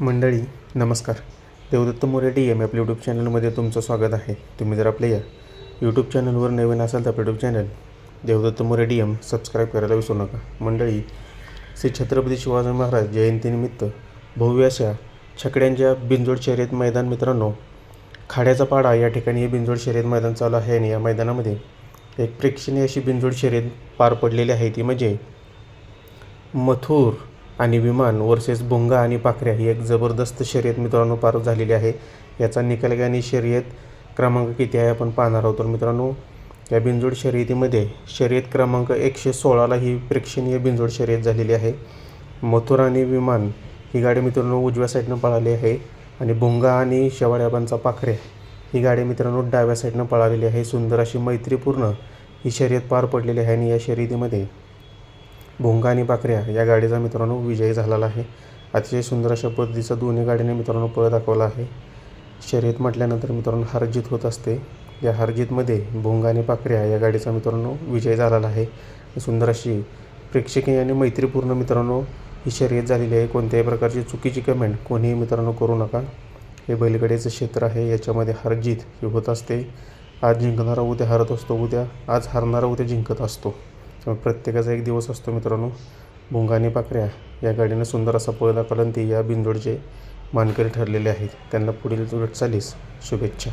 मंडळी नमस्कार. Devdatt More D M आपल्या यूट्यूब चॅनलमध्ये तुमचं स्वागत आहे. तुम्ही जर आपल्या या यूट्यूब चॅनलवर नवीन असाल तर आपलं YouTube channel Devdatt More D M subscribe करायला विसरू नका. मंडळी श्री छत्रपती शिवाजी महाराज जयंतीनिमित्त भव्य अशा छकड्यांच्या बिंजोड शर्यत मैदान मित्रांनो खाड्याचा पाडा या ठिकाणी हे बिंजोड शर्यत मैदान चालू आहे आणि या मैदानामध्ये एक प्रेक्षणीय अशी बिंजोड शर्यत पार पडलेली आहे. ती म्हणजे मथुर आणि विमान वर्सेस भोंगा आणि पाखऱ्या ही एक जबरदस्त शर्यत मित्रांनो पार झालेली आहे. याचा निकाल आणि शर्यत क्रमांक किती आहे आपण पाहणार आहोत. तर मित्रांनो या बिंजोड शर्यतीमध्ये शर्यत क्रमांक एकशे सोळाला ही प्रेक्षणीय बिंजोड शर्यत झालेली आहे. मथुर आणि विमान ही गाडी मित्रांनो उजव्या साईडनं पळाली आहे आणि भोंगा आणि शेवाळ्याबांचा पाखऱ्या ही गाडी मित्रांनो डाव्या साईडनं पळालेली आहे. सुंदर अशी मैत्रीपूर्ण ही शर्यत पार पडलेली आहे आणि या शर्यतीमध्ये भोंगा आणि पाखऱ्या या गाडीचा मित्रांनो विजय झालेला आहे. अतिशय सुंदर अशा पद्धतीचा दोन्ही गाडीने मित्रांनो पळ दाखवला आहे. शर्यत म्हटल्यानंतर मित्रांनो हारजीत होत असते. या हारजीतमध्ये भोंगा आणि पाखऱ्या या गाडीचा मित्रांनो विजय झालेला आहे. सुंदर अशी प्रेक्षकीय आणि मैत्रीपूर्ण मित्रांनो ही शर्यत झालेली आहे. कोणत्याही प्रकारची चुकीची कमेंट कोणीही मित्रांनो करू नका. हे बैलगाडीचं क्षेत्र आहे. याच्यामध्ये हारजीत ही होत असते. आज जिंकणारा उद्या हरत असतो. उद्या आज हारणारा उद्या जिंकत असतो. त्यामुळे प्रत्येकाचा एक दिवस असतो मित्रांनो. भोंगा आणि पाकऱ्या या गाडीनं सुंदर असा पळ दाखवला आणि ते या बिंदोडचे मानकरी ठरलेले आहेत. त्यांना पुढील वाटचालीस शुभेच्छा.